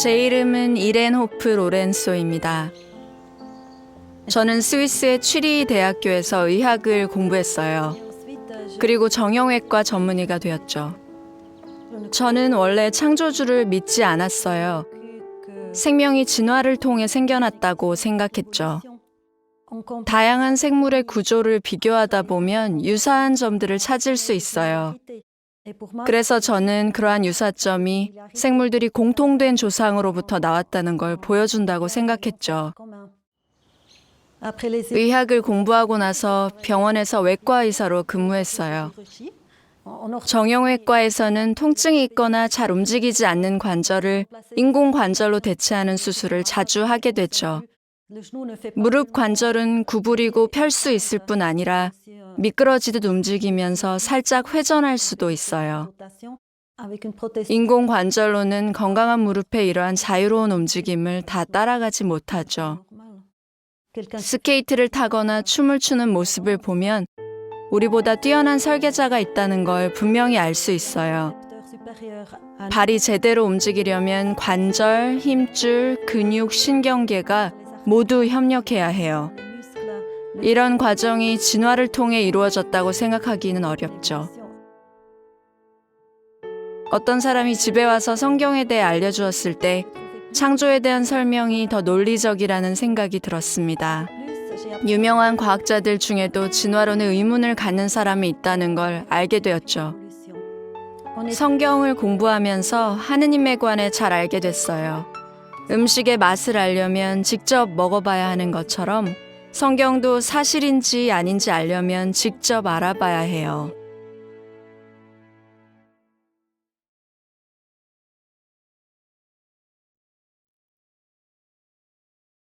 제 이름은 이렌 호프 로렌소입니다. 저는 스위스의 취리 대학교에서 의학을 공부했어요. 그리고 정형외과 전문의가 되었죠. 저는 원래 창조주를 믿지 않았어요. 생명이 진화를 통해 생겨났다고 생각했죠. 다양한 생물의 구조를 비교하다 보면 유사한 점들을 찾을 수 있어요. 그래서 저는 그러한 유사점이 생물들이 공통된 조상으로부터 나왔다는 걸 보여준다고 생각했죠. 의학을 공부하고 나서 병원에서 외과 의사로 근무했어요. 정형외과에서는 통증이 있거나 잘 움직이지 않는 관절을 인공 관절로 대체하는 수술을 자주 하게 됐죠. 무릎 관절은 구부리고 펼 수 있을 뿐 아니라 미끄러지듯 움직이면서 살짝 회전할 수도 있어요. 인공 관절로는 건강한 무릎의 이러한 자유로운 움직임을 다 따라가지 못하죠. 스케이트를 타거나 춤을 추는 모습을 보면 우리보다 뛰어난 설계자가 있다는 걸 분명히 알 수 있어요. 발이 제대로 움직이려면 관절, 힘줄, 근육, 신경계가 모두 협력해야 해요. 이런 과정이 진화를 통해 이루어졌다고 생각하기는 어렵죠. 어떤 사람이 집에 와서 성경에 대해 알려주었을 때 창조에 대한 설명이 더 논리적이라는 생각이 들었습니다. 유명한 과학자들 중에도 진화론에 의문을 갖는 사람이 있다는 걸 알게 되었죠. 성경을 공부하면서 하느님에 관해 잘 알게 됐어요. 음식의 맛을 알려면 직접 먹어봐야 하는 것처럼 성경도 사실인지 아닌지 알려면 직접 알아봐야 해요.